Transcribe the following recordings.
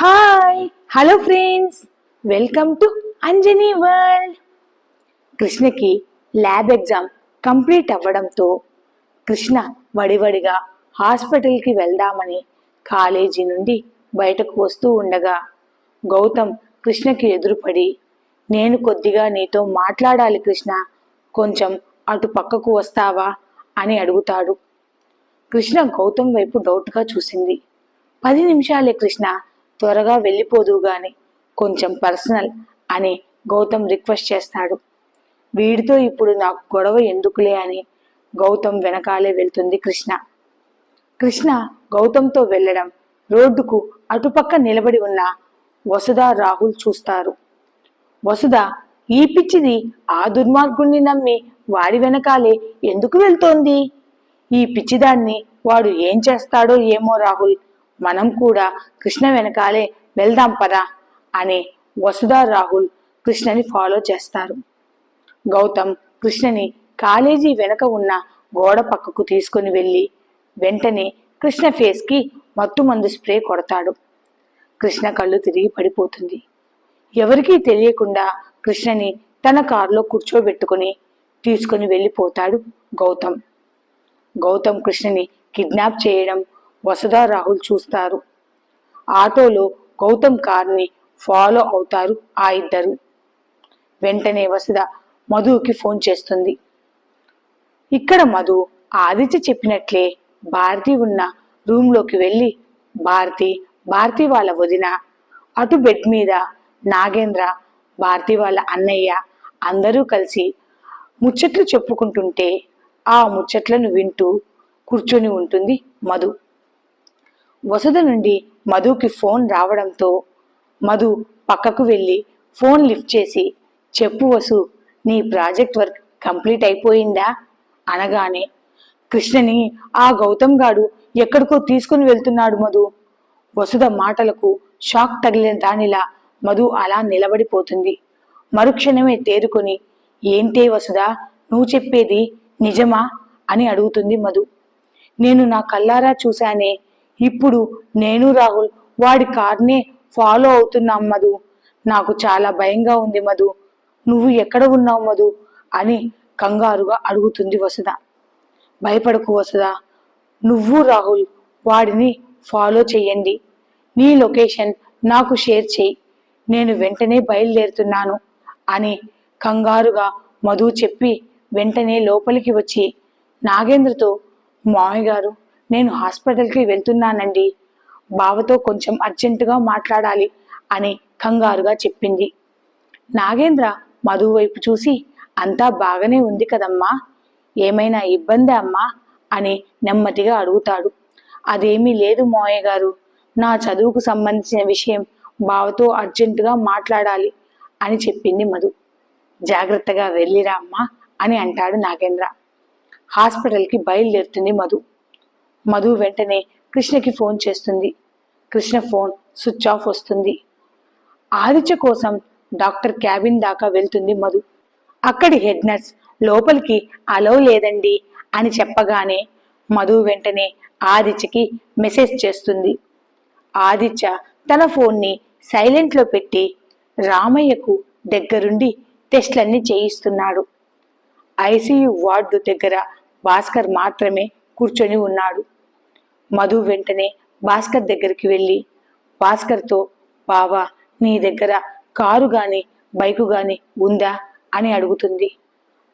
Hi hello friends welcome to Anjani world కృష్ణకి lab exam complete అవ్వడంతో కృష్ణ వడివడిగా హాస్పిటల్కి వెళ్దామని కాలేజీ నుండి బయటకు వస్తూ ఉండగా గౌతమ్ కృష్ణకి ఎదురుపడి. నేను కొద్దిగా నీతో మాట్లాడాలి కృష్ణ. కొంచెం అటు పక్కకు వస్తావా? అని అడుగుతాడు. కృష్ణ గౌతమ్ వైపు డౌట్గా చూసింది. పది నిమిషాలే కృష్ణ త్వరగా వెళ్ళిపోదు గాని కొంచెం పర్సనల్ అని గౌతమ్ రిక్వెస్ట్ చేస్తాడు. వీడితో ఇప్పుడు నాకు గొడవ ఎందుకులే అని గౌతమ్ వెనకాలే వెళ్తుంది కృష్ణ. కృష్ణ గౌతమ్తో వెళ్ళడం రోడ్డుకు అటుపక్క నిలబడి ఉన్న వసుధ రాహుల్ చూస్తారు. వసుధ ఈ పిచ్చిది ఆ దుర్మార్గుణ్ణి నమ్మి వాడి వెనకాలే ఎందుకు వెళ్తోంది? ఈ పిచ్చిదాన్ని వాడు ఏం చేస్తాడో ఏమో రాహుల్ మనం కూడా కృష్ణ వెనకాలే వెళ్దాం పదా అని వసుధ రాహుల్ కృష్ణని ఫాలో చేస్తారు. గౌతమ్ కృష్ణని కాలేజీ వెనక ఉన్న గోడ పక్కకు తీసుకుని వెళ్ళి వెంటనే కృష్ణ ఫేస్కి మత్తుమందు స్ప్రే కొడతాడు. కృష్ణ కళ్ళు తిరిగి పడిపోతుంది. ఎవరికీ తెలియకుండా కృష్ణని తన కారులో కూర్చోబెట్టుకుని తీసుకుని వెళ్ళిపోతాడు గౌతమ్. గౌతమ్ కృష్ణని కిడ్నాప్ చేయడం వసుధా రాహుల్ చూస్తారు. ఆటోలో గౌతమ్ కార్ని ఫాలో అవుతారు ఆ ఇద్దరు. వెంటనే వసుధ మధుకి ఫోన్ చేస్తుంది. ఇక్కడ మధు ఆదిత్య చెప్పినట్లే భారతి ఉన్న రూమ్లోకి వెళ్ళి భారతి భారతి వాళ్ళ వదిన అటు బెడ్ మీద నాగేంద్ర భారతి వాళ్ళ అన్నయ్య అందరూ కలిసి ముచ్చట్లు చెప్పుకుంటుంటే ఆ ముచ్చట్లను వింటూ కూర్చొని ఉంటుంది మధు. వసుధ నుండి మధుకి ఫోన్ రావడంతో మధు పక్కకు వెళ్ళి ఫోన్ లిఫ్ట్ చేసి చెప్పు వసు నీ ప్రాజెక్ట్ వర్క్ కంప్లీట్ అయిపోయిందా? అనగానే కృష్ణని ఆ గౌతమ్ గాడు ఎక్కడికో తీసుకుని వెళ్తున్నాడు మధు. వసుధ మాటలకు షాక్ తగిలిన దానిలా మధు అలా నిలబడిపోతుంది. మరుక్షణమే తేరుకొని ఏంటే వసుధ నువ్వు చెప్పేది నిజమా? అని అడుగుతుంది మధు. నేను నా కల్లారా చూశానే ఇప్పుడు నేను రాహుల్ వాడి కార్నే ఫాలో అవుతున్నాం మధు. నాకు చాలా భయంగా ఉంది మధు. నువ్వు ఎక్కడ ఉన్నావు మధు? అని కంగారుగా అడుగుతుంది వసుధ. భయపడకు వసుధ. నువ్వు రాహుల్ వాడిని ఫాలో చెయ్యండి. నీ లొకేషన్ నాకు షేర్ చేయి నేను వెంటనే బయలుదేరుతున్నాను అని కంగారుగా మధు చెప్పి వెంటనే లోపలికి వచ్చి నాగేంద్రతో మామయ్య గారు నేను హాస్పిటల్కి వెళ్తున్నానండి. బావతో కొంచెం అర్జెంటుగా మాట్లాడాలి అని కంగారుగా చెప్పింది. నాగేంద్ర మధు వైపు చూసి అంతా బాగానే ఉంది కదమ్మా. ఏమైనా ఇబ్బంది అమ్మా? అని నెమ్మదిగా అడుగుతాడు. అదేమీ లేదు మోయ గారు. నా చదువుకు సంబంధించిన విషయం బావతో అర్జెంటుగా మాట్లాడాలి అని చెప్పింది మధు. జాగ్రత్తగా వెళ్ళిరా అమ్మా అని అంటాడు నాగేంద్ర. హాస్పిటల్కి బయలుదేరుతుంది మధు. మధు వెంటనే కృష్ణకి ఫోన్ చేస్తుంది. కృష్ణ ఫోన్ స్విచ్ ఆఫ్ వస్తుంది. ఆదిత్య కోసం డాక్టర్ క్యాబిన్ దాకా వెళ్తుంది మధు. అక్కడి హెడ్ నర్స్ లోపలికి అలౌ లేదండి అని చెప్పగానే మధు వెంటనే ఆదిత్యకి మెసేజ్ చేస్తుంది. ఆదిత్య తన ఫోన్ని సైలెంట్లో పెట్టి రామయ్యకు దగ్గరుండి టెస్ట్లన్నీ చేయిస్తున్నాడు. ఐసీయూ వార్డు దగ్గర భాస్కర్ మాత్రమే కూర్చొని ఉన్నాడు. మధు వెంటనే భాస్కర్ దగ్గరికి వెళ్ళి భాస్కర్తో బావా నీ దగ్గర కారు గాని బైకు గాని ఉందా? అని అడుగుతుంది.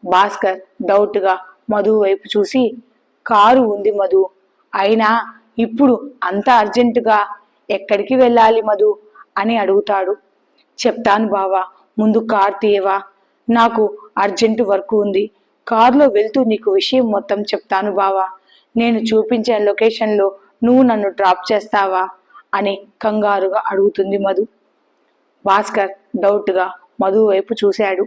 భాస్కర్ డౌట్గా మధు వైపు చూసి కారు ఉంది మధు. అయినా ఇప్పుడు అంత అర్జెంటుగా ఎక్కడికి వెళ్ళాలి మధు? అని అడుగుతాడు. చెప్తాను బావా ముందు కార్ తీయవా? నాకు అర్జెంటు వర్క్ ఉంది. కారులో వెళ్తూ నీకు విషయం మొత్తం చెప్తాను బావా. నేను చూపించే లొకేషన్లో నువ్వు నన్ను డ్రాప్ చేస్తావా? అని కంగారుగా అడుగుతుంది మధు. భాస్కర్ డౌట్గా మధు వైపు చూశాడు.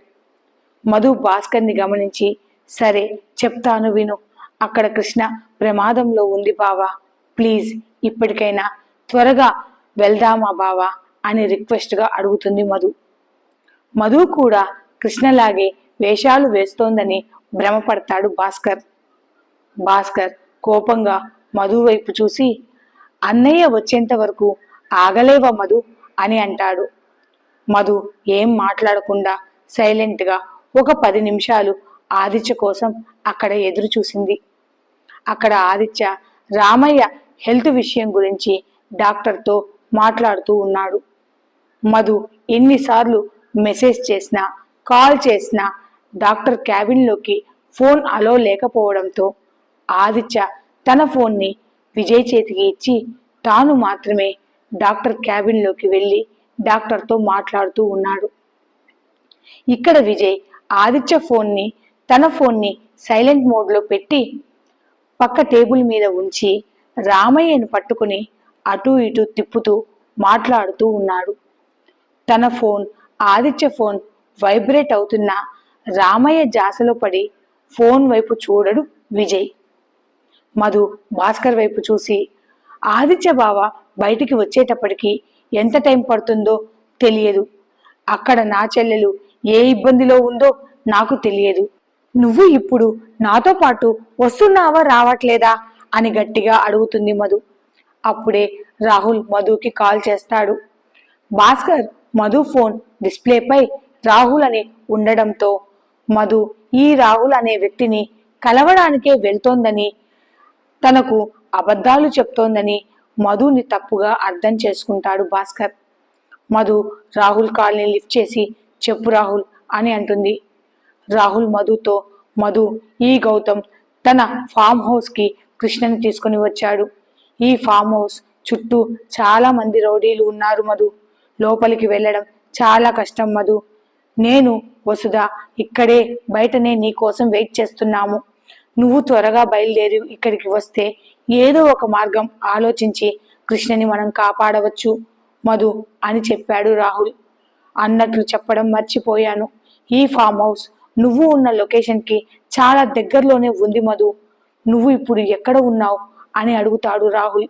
మధు భాస్కర్ని గమనించి సరే చెప్తాను విను. అక్కడ కృష్ణ ప్రమాదంలో ఉంది బావా. ప్లీజ్ ఇప్పటికైనా త్వరగా వెళ్దామా బావా? అని రిక్వెస్ట్గా అడుగుతుంది మధు. మధు కూడా కృష్ణలాగే వేషాలు వేస్తోందని భ్రమపడతాడు భాస్కర్. భాస్కర్ కోపంగా మధు వైపు చూసి అన్నయ్య వచ్చేంత వరకు ఆగలేవా మధు? అని అంటాడు. మధు ఏం మాట్లాడకుండా సైలెంట్గా ఒక పది నిమిషాలు ఆదిత్య కోసం అక్కడ ఎదురు చూసింది. అక్కడ ఆదిత్య రామయ్య హెల్త్ విషయం గురించి డాక్టర్తో మాట్లాడుతూ ఉన్నాడు. మధు ఎన్నిసార్లు మెసేజ్ చేసినా కాల్ చేసినా డాక్టర్ క్యాబిన్లోకి ఫోన్ అలో లేకపోవడంతో ఆదిత్య తన ఫోన్ని విజయ్ చేతికి ఇచ్చి తాను మాత్రమే డాక్టర్ క్యాబిన్లోకి వెళ్ళి డాక్టర్తో మాట్లాడుతూ ఉన్నాడు. ఇక్కడ విజయ్ ఆదిత్య ఫోన్ని తన ఫోన్ని సైలెంట్ మోడ్లో పెట్టి పక్క టేబుల్ మీద ఉంచి రామయ్యను పట్టుకుని అటు ఇటు తిప్పుతూ మాట్లాడుతూ ఉన్నాడు. తన ఫోన్ ఆదిత్య ఫోన్ వైబ్రేట్ అవుతున్న రామయ్య జాసలో పడి ఫోన్ వైపు చూడడు విజయ్. మధు భాస్కర్ వైపు చూసి ఆదిత్య బావ బయటికి వచ్చేటప్పటికి ఎంత టైం పడుతుందో తెలియదు. అక్కడ నా చెల్లెలు ఏ ఇబ్బందిలో ఉందో నాకు తెలియదు. నువ్వు ఇప్పుడు నాతో పాటు వస్తున్నావా రావట్లేదా? అని గట్టిగా అడుగుతుంది మధు. అప్పుడే రాహుల్ మధుకి కాల్ చేస్తాడు. భాస్కర్ మధు ఫోన్ డిస్ప్లేపై రాహుల్ అని ఉండడంతో మధు ఈ రాహుల్ అనే వ్యక్తిని కలవడానికే వెళ్తోందని తనకు అబద్ధాలు చెప్తోందని మధుని తప్పుగా అర్థం చేసుకుంటాడు భాస్కర్. మధు రాహుల్ కాల్ని లిఫ్ట్ చేసి చెప్పు రాహుల్ అని అంటుంది. రాహుల్ మధుతో మధు ఈ గౌతమ్ తన ఫామ్ హౌస్కి కృష్ణని తీసుకుని వచ్చాడు. ఈ ఫామ్ హౌస్ చుట్టూ చాలా మంది రౌడీలు ఉన్నారు మధు. లోపలికి వెళ్ళడం చాలా కష్టం మధు. నేను వసుధ ఇక్కడే బయటనే నీ కోసం వెయిట్ చేస్తున్నాము. నువ్వు త్వరగా బయలుదేరి ఇక్కడికి వస్తే ఏదో ఒక మార్గం ఆలోచించి కృష్ణని మనం కాపాడవచ్చు మధు అని చెప్పాడు రాహుల్. అన్నట్లు చెప్పడం మర్చిపోయాను. ఈ ఫామ్ హౌస్ నువ్వు ఉన్న లొకేషన్కి చాలా దగ్గరలోనే ఉంది మధు. నువ్వు ఇప్పుడు ఎక్కడ ఉన్నావు అని అడుగుతాడు రాహుల్.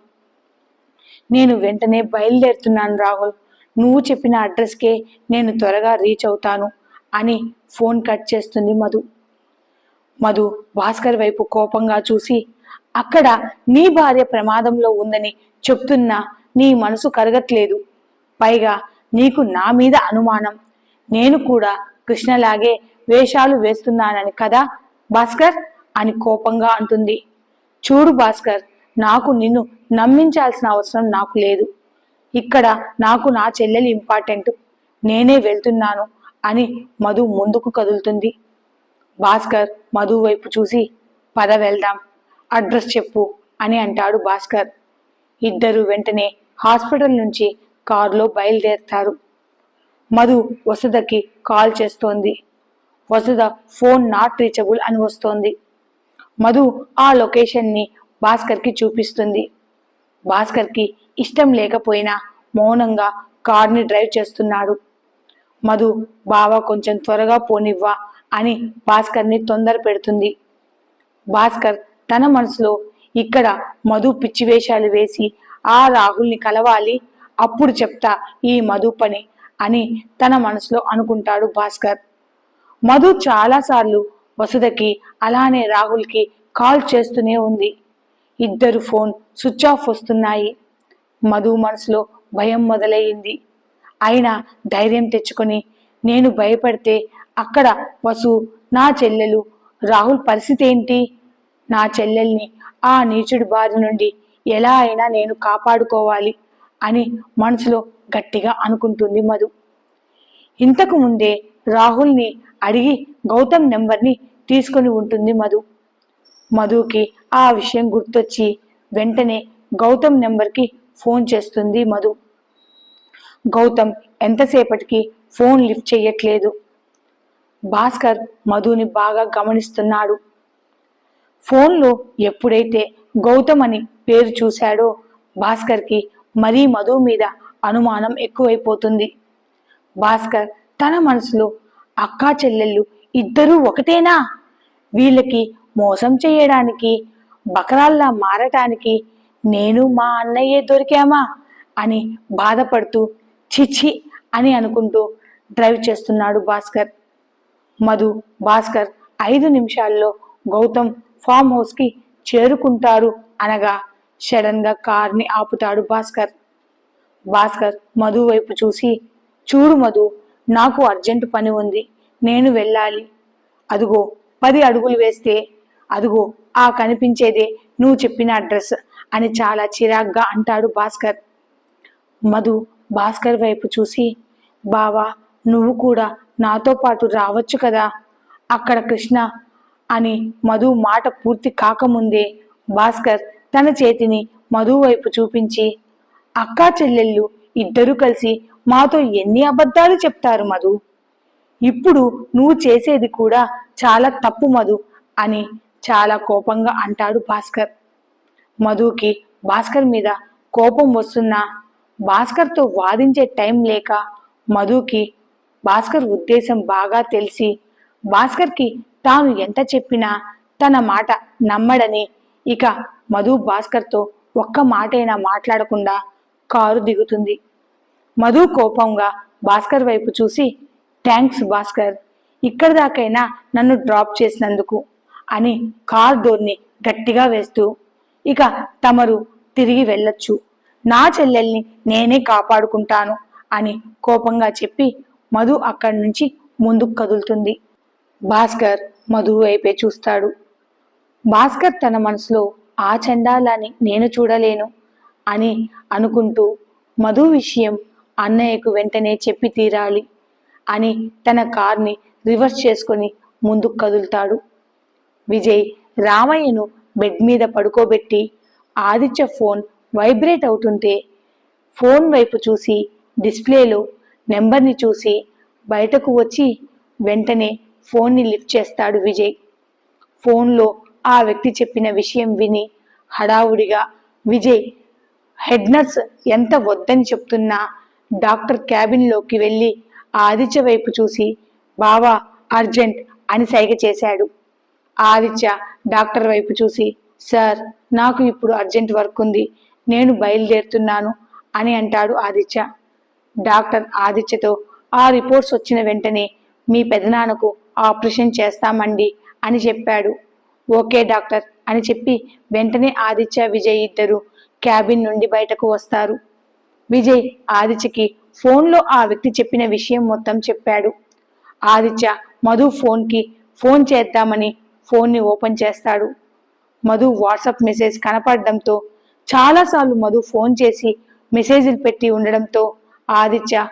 నేను వెంటనే బయలుదేరుతున్నాను రాహుల్. నువ్వు చెప్పిన అడ్రస్కే నేను త్వరగా రీచ్ అవుతాను అని ఫోన్ కట్ చేస్తుంది మధు. మధు భాస్కర్ వైపు కోపంగా చూసి అక్కడ నీ భార్య ప్రమాదంలో ఉందని చెప్తున్నా నీ మనసు కరగట్లేదు. పైగా నీకు నా మీద అనుమానం. నేను కూడా కృష్ణలాగే వేషాలు వేస్తున్నానని కదా భాస్కర్? అని కోపంగా అంటుంది. చూడు భాస్కర్ నాకు నిన్ను నమ్మించాల్సిన అవసరం నాకు లేదు. ఇక్కడ నాకు నా చెల్లెలు ఇంపార్టెంట్. నేనే వెళ్తున్నాను అని మధు ముందుకు కదులుతుంది. భాస్కర్ మధు వైపు చూసి పద వెళ్దాం అడ్రస్ చెప్పు అని అంటాడు భాస్కర్. ఇద్దరు వెంటనే హాస్పిటల్ నుంచి కారులో బయలుదేరుతారు. మధు వసుదకి కాల్ చేస్తోంది. వసుద ఫోన్ నాట్ రీచబుల్ అని వస్తోంది. మధు ఆ లొకేషన్ని భాస్కర్కి చూపిస్తుంది. భాస్కర్కి ఇష్టం లేకపోయినా మౌనంగా కార్ని డ్రైవ్ చేస్తున్నాడు. మధు బావ కొంచెం త్వరగా పోనివ్వా అని భాస్కర్ని తొందర పెడుతుంది. భాస్కర్ తన మనసులో ఇక్కడ మధు పిచ్చి వేషాలు వేసి ఆ రాహుల్ని కలవాలి అప్పుడు చెప్తా ఈ మధు పని అని తన మనసులో అనుకుంటాడు భాస్కర్. మధు చాలాసార్లు వసుదకి అలానే రాహుల్కి కాల్ చేస్తూనే ఉంది. ఇద్దరు ఫోన్ స్విచ్ ఆఫ్ వస్తున్నాయి. మధు మనసులో భయం మొదలయ్యింది అయినా ధైర్యం తెచ్చుకొని నేను భయపడితే అక్కడ వసు నా చెల్లెలు. రాహుల్ పరిస్థితి ఏంటి? నా చెల్లెల్ని ఆ నీచుడి బారి నుండి ఎలా అయినా నేను కాపాడుకోవాలి అని మనసులో గట్టిగా అనుకుంటుంది మధు. ఇంతకు ముందే రాహుల్ని అడిగి గౌతమ్ నెంబర్ని తీసుకొని ఉంటుంది మధు. మధుకి ఆ విషయం గుర్తొచ్చి వెంటనే గౌతమ్ నెంబర్కి ఫోన్ చేస్తుంది మధు. గౌతమ్ ఎంతసేపటికి ఫోన్ లిఫ్ట్ చేయట్లేదు. భాస్కర్ మధుని బాగా గమనిస్తున్నాడు. ఫోన్లో ఎప్పుడైతే గౌతమ్ అని పేరు చూశాడో భాస్కర్కి మరీ మధు మీద అనుమానం ఎక్కువైపోతుంది. భాస్కర్ తన మనసులో అక్కా చెల్లెళ్ళు ఇద్దరూ ఒకటేనా? వీళ్ళకి మోసం చేయడానికి బకరాల్లా మారటానికి నేను మా అన్నయ్యే దొరికామా? అని బాధపడుతూ చిచి అని అనుకుంటూ డ్రైవ్ చేస్తున్నాడు భాస్కర్. మధు భాస్కర్ ఐదు నిమిషాల్లో గౌతమ్ ఫామ్ హౌస్కి చేరుకుంటారు అనగా సడన్గా కార్ని ఆపుతాడు భాస్కర్. భాస్కర్ మధు వైపు చూసి చూడు మధు నాకు అర్జెంటు పని ఉంది నేను వెళ్ళాలి. అదుగో పది అడుగులు వేస్తే అదుగో ఆ కనిపించేదే నువ్వు చెప్పిన అడ్రస్ అని చాలా చిరాగ్గా అంటాడు భాస్కర్. మధు భాస్కర్ వైపు చూసి బావా నువ్వు కూడా నాతో పాటు రావచ్చు కదా? అక్కడ కృష్ణ అని మధు మాట పూర్తి కాకముందే భాస్కర్ తన చేతిని మధు వైపు చూపించి అక్కా చెల్లెళ్ళు ఇద్దరూ కలిసి మాతో ఎన్ని అబద్ధాలు చెప్తారు మధు? ఇప్పుడు నువ్వు చేసేది కూడా చాలా తప్పు మధు అని చాలా కోపంగా అంటాడు భాస్కర్. మధుకి భాస్కర్ మీద కోపం వస్తున్నా భాస్కర్తో వాదించే టైం లేక మధుకి భాస్కర్ ఉద్దేశం బాగా తెలిసి భాస్కర్కి తాను ఎంత చెప్పినా తన మాట నమ్మడని. ఇక మధు భాస్కర్తో ఒక్క మాటైనా మాట్లాడకుండా కారు దిగుతుంది. మధు కోపంగా భాస్కర్ వైపు చూసి థ్యాంక్స్ భాస్కర్ ఇక్కడి దాకైనా నన్ను డ్రాప్ చేసినందుకు అని కార్ డోర్ని గట్టిగా వేస్తూ ఇక తమరు తిరిగి వెళ్ళొచ్చు. నా చెల్లెల్ని నేనే కాపాడుకుంటాను అని కోపంగా చెప్పి మధు అక్కడి నుంచి ముందుకు కదులుతుంది. భాస్కర్ మధు వైపే చూస్తాడు. భాస్కర్ తన మనసులో ఆ చండాలని నేను చూడలేను అని అనుకుంటూ మధు విషయం అన్నయ్యకు వెంటనే చెప్పి తీరాలి అని తన కార్ని రివర్స్ చేసుకొని ముందుకు కదులుతాడు. విజయ్ రామయ్యను బెడ్ మీద పడుకోబెట్టి ఆదిత్య ఫోన్ వైబ్రేట్ అవుతుంటే ఫోన్ వైపు చూసి డిస్ప్లేలో నెంబర్ని చూసి బయటకు వచ్చి వెంటనే ఫోన్ని లిఫ్ట్ చేస్తాడు విజయ్. ఫోన్లో ఆ వ్యక్తి చెప్పిన విషయం విని హడావుడిగా విజయ్ హెడ్ నర్స్ ఎంత వద్దని చెప్తున్నా డాక్టర్ క్యాబిన్లోకి వెళ్ళి ఆదిత్య వైపు చూసి బావా అర్జెంట్ అని సైగ చేశాడు. ఆదిత్య డాక్టర్ వైపు చూసి సార్ నాకు ఇప్పుడు అర్జెంట్ వర్క్ ఉంది నేను బయలుదేరుతున్నాను అని అంటాడు ఆదిత్య. డాక్టర్ ఆదిత్యతో ఆ రిపోర్ట్స్ వచ్చిన వెంటనే మీ పెదనాన్నకు ఆపరేషన్ చేస్తామండి అని చెప్పాడు. ఓకే డాక్టర్ అని చెప్పి వెంటనే ఆదిత్య విజయ్ ఇద్దరు క్యాబిన్ నుండి బయటకు వస్తారు. విజయ్ ఆదిత్యకి ఫోన్లో ఆ వ్యక్తి చెప్పిన విషయం మొత్తం చెప్పాడు. ఆదిత్య మధు ఫోన్కి ఫోన్ చేద్దామని ఫోన్ని ఓపెన్ చేస్తాడు. మధు వాట్సాప్ మెసేజ్ కనపడడంతో చాలాసార్లు మధు ఫోన్ చేసి మెసేజ్లు పెట్టి ఉండడంతో ఆదిత్య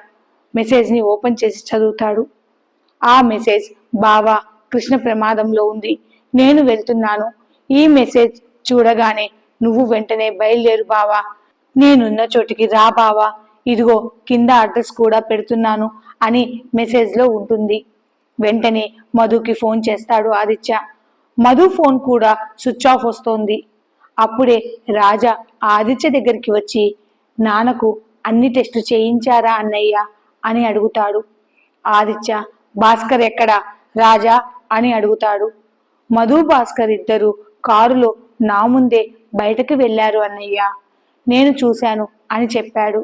మెసేజ్ని ఓపెన్ చేసి చదువుతాడు. ఆ మెసేజ్ బావా కృష్ణ ప్రమాదంలో ఉంది. నేను వెళ్తున్నాను. ఈ మెసేజ్ చూడగానే నువ్వు వెంటనే బయలుదేరు బావా. నేనున్న చోటికి రా బావా. ఇదిగో కింద అడ్రస్ కూడా పెడుతున్నాను అని మెసేజ్లో ఉంటుంది. వెంటనే మధుకి ఫోన్ చేస్తాడు ఆదిత్య. మధు ఫోన్ కూడా స్విచ్ ఆఫ్ వస్తోంది. అప్పుడే రాజా ఆదిత్య దగ్గరికి వచ్చి నాన్నకు అన్ని టెస్టులు చేయించారా అన్నయ్య అని అడుగుతాడు. ఆదిత్య భాస్కర్ ఎక్కడా? రాజా అని అడుగుతాడు. మధు భాస్కర్ ఇద్దరు కారులో నా ముందే బయటకు వెళ్ళారు అన్నయ్య. నేను చూశాను అని చెప్పాడు.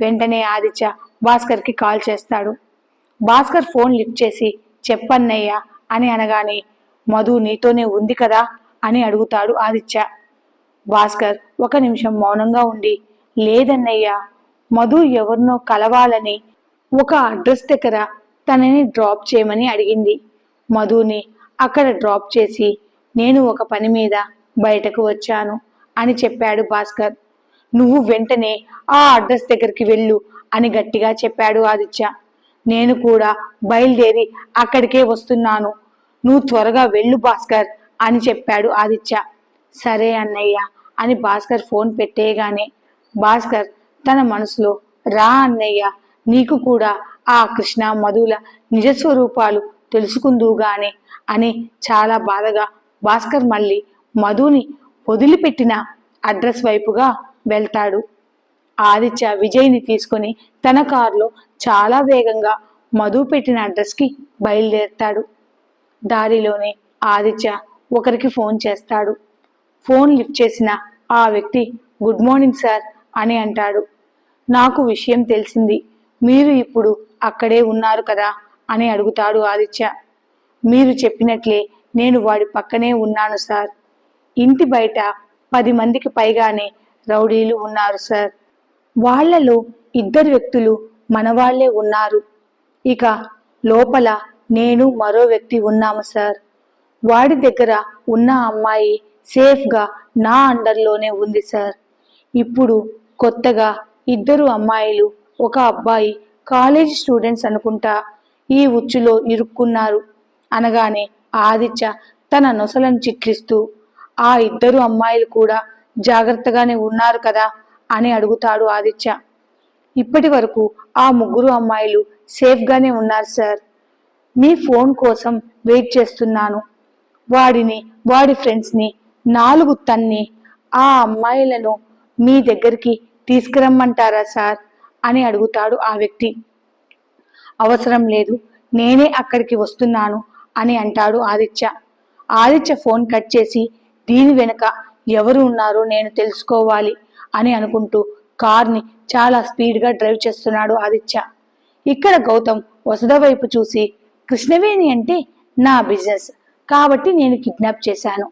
వెంటనే ఆదిత్య భాస్కర్కి కాల్ చేస్తాడు. భాస్కర్ ఫోన్ లిఫ్ట్ చేసి చెప్పన్నయ్య అని అనగానే మధు నీతోనే ఉంది కదా అని అడుగుతాడు ఆదిత్య. భాస్కర్ ఒక నిమిషం మౌనంగా ఉండి లేదన్నయ్యా మధు ఎవరినో కలవాలని ఒక అడ్రస్ దగ్గర తనని డ్రాప్ చేయమని అడిగింది. మధుని అక్కడ డ్రాప్ చేసి నేను ఒక పని మీద బయటకు వచ్చాను అని చెప్పాడు భాస్కర్. నువ్వు వెంటనే ఆ అడ్రస్ దగ్గరికి వెళ్ళు అని గట్టిగా చెప్పాడు ఆదిత్య. నేను కూడా బయలుదేరి అక్కడికే వస్తున్నాను. నువ్వు త్వరగా వెళ్ళు భాస్కర్ అని చెప్పాడు ఆదిత్య. సరే అన్నయ్య అని భాస్కర్ ఫోన్ పెట్టేయగానే భాస్కర్ తన మనసులో రా అన్నయ్య నీకు కూడా ఆ కృష్ణ మధుల నిజస్వరూపాలు తెలుసుకుందువుగానే అని చాలా బాధగా భాస్కర్ మళ్ళీ మధుని వదిలిపెట్టిన అడ్రస్ వైపుగా వెళ్తాడు. ఆదిత్య విజయ్ని తీసుకొని తన కారులో చాలా వేగంగా మధు పెట్టిన అడ్రస్కి బయలుదేరుతాడు. దారిలోనే ఆదిత్య ఒకరికి ఫోన్ చేస్తాడు. ఫోన్ లిఫ్ట్ చేసిన ఆ వ్యక్తి గుడ్ మార్నింగ్ సార్ అని అంటాడు. నాకు విషయం తెలిసింది. మీరు ఇప్పుడు అక్కడే ఉన్నారు కదా అని అడుగుతాడు ఆదిత్య. మీరు చెప్పినట్లే నేను వాడి పక్కనే ఉన్నాను సార్. ఇంటి బయట పది మందికి పైగానే రౌడీలు ఉన్నారు సార్. వాళ్ళలో ఇద్దరు వ్యక్తులు మనవాళ్ళే ఉన్నారు. ఇక లోపల నేను మరో వ్యక్తి ఉన్నాము సార్. వాడి దగ్గర ఉన్న అమ్మాయి సేఫ్గా నా అండర్లోనే ఉంది సార్. ఇప్పుడు కొత్తగా ఇద్దరు అమ్మాయిలు ఒక అబ్బాయి కాలేజ్ స్టూడెంట్స్ అనుకుంటా ఈ ఉచ్చులో ఇరుక్కున్నారు. అనగానే ఆదిత్య తన నొసలను చిట్లిస్తూ ఆ ఇద్దరు అమ్మాయిలు కూడా జాగ్రత్తగానే ఉన్నారు కదా అని అడుగుతాడు ఆదిత్య. ఇప్పటి వరకు ఆ ముగ్గురు అమ్మాయిలు సేఫ్గానే ఉన్నారు సార్. మీ ఫోన్ కోసం వెయిట్ చేస్తున్నాను. వాడిని వాడి ఫ్రెండ్స్ని నాలుగు తన్ని ఆ అమ్మాయిలను మీ దగ్గరికి తీసుకురమ్మంటారా సార్? అని అడుగుతాడు ఆ వ్యక్తి. అవసరం లేదు నేనే అక్కడికి వస్తున్నాను అని అంటాడు ఆదిత్య. ఆదిత్య ఫోన్ కట్ చేసి దీని వెనుక ఎవరు ఉన్నారో నేను తెలుసుకోవాలి అని అనుకుంటూ కార్ని చాలా స్పీడ్గా డ్రైవ్ చేస్తున్నాడు ఆదిత్య. ఇక్కడ గౌతమ్ వసుధ వైపు చూసి కృష్ణవేణి అంటే నా బిజినెస్ కాబట్టి నేను కిడ్నాప్ చేశాను.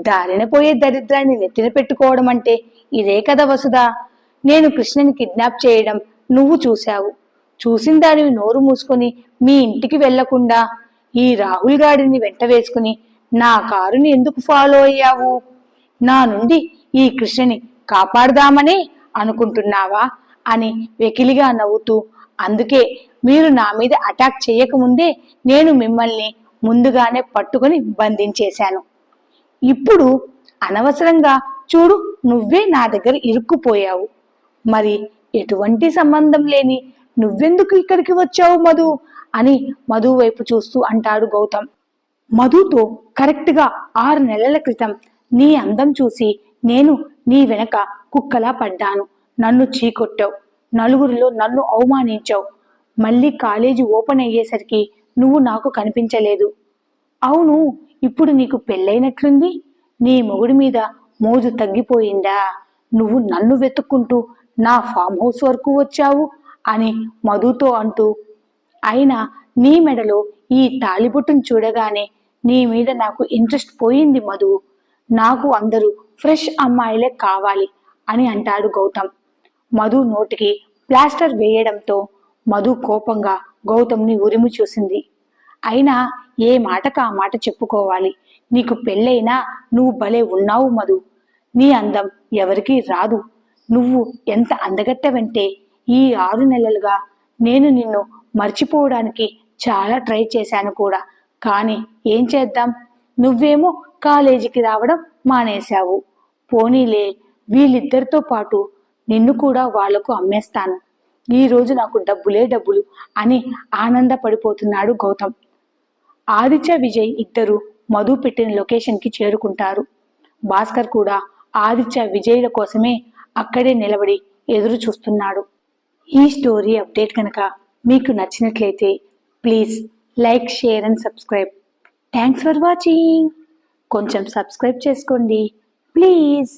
దారిన పోయే దరిద్రాన్ని నెత్తిన పెట్టుకోవడం అంటే ఇదే కదా వసుధ? నేను కృష్ణని కిడ్నాప్ చేయడం నువ్వు చూశావు. చూసిన దానివి నోరు మూసుకొని మీ ఇంటికి వెళ్ళకుండా ఈ రాహుల్ గాడిని వెంట వేసుకుని నా కారుని ఎందుకు ఫాలో అయ్యావు? నా నుండి ఈ కృష్ణని కాపాడదామని అనుకుంటున్నావా? అని వెకిలిగా నవ్వుతూ అందుకే మీరు నా మీద అటాక్ చేయకముందే నేను మిమ్మల్ని ముందుగానే పట్టుకొని బంధించేశాను. ఇప్పుడు అనవసరంగా చూడు నువ్వే నా దగ్గర ఇరుక్కుపోయావు. మరి ఎటువంటి సంబంధం లేని నువ్వెందుకు ఇక్కడికి వచ్చావు మధు? అని మధు వైపు చూస్తూ అంటాడు గౌతమ్. మధుతో కరెక్ట్గా ఆరు నెలల క్రితం నీ అందం చూసి నేను నీ వెనక కుక్కలా పడ్డాను. నన్ను చీకొట్టావు. నలుగురిలో నన్ను అవమానించావు. మళ్ళీ కాలేజీ ఓపెన్ అయ్యేసరికి నువ్వు నాకు కనిపించలేదు. అవును ఇప్పుడు నీకు పెళ్ళైనట్లుంది? నీ మొగుడి మీద మోజు తగ్గిపోయిందా? నువ్వు నన్ను వెతుక్కుంటూ నా ఫామ్ హౌస్ వరకు వచ్చావు? అని మధుతో అంటూ అయినా నీ మెడలో ఈ తాళిబొట్టును చూడగానే నీ మీద నాకు ఇంట్రెస్ట్ పోయింది మధు. నాకు అందరూ ఫ్రెష్ అమ్మాయిలే కావాలి అని అంటాడు గౌతమ్. మధు నోటికి ప్లాస్టర్ వేయడంతో మధు కోపంగా గౌతమ్ని ఉరిమి చూసింది. అయినా ఏ మాటకు ఆ మాట చెప్పుకోవాలి? నీకు పెళ్ళైనా నువ్వు భలే ఉన్నావు మధు. నీ అందం ఎవరికీ రాదు. నువ్వు ఎంత అందగట్టవంటే ఈ ఆరు నెలలుగా నేను నిన్ను మర్చిపోవడానికి చాలా ట్రై చేశాను కూడా. కానీ ఏం చేద్దాం? నువ్వేమో కాలేజీకి రావడం మానేశావు. పోనీలే వీళ్ళిద్దరితో పాటు నిన్ను కూడా వాళ్ళకు అమ్మేస్తాను. ఈరోజు నాకు డబ్బులే డబ్బులు అని ఆనందపడిపోతున్నాడు గౌతమ్. ఆదిత్య విజయ్ ఇద్దరు మధు పెట్టిన లొకేషన్కి చేరుకుంటారు. భాస్కర్ కూడా ఆదిత్య విజయ్ల కోసమే అక్కడే నిలబడి ఎదురు చూస్తున్నాడు. ఈ స్టోరీ అప్డేట్ కనుక మీకు నచ్చినట్లయితే please like share and subscribe. Thanks for watching. కొంచెం సబ్స్క్రైబ్ చేసుకోండి. ప్లీజ్.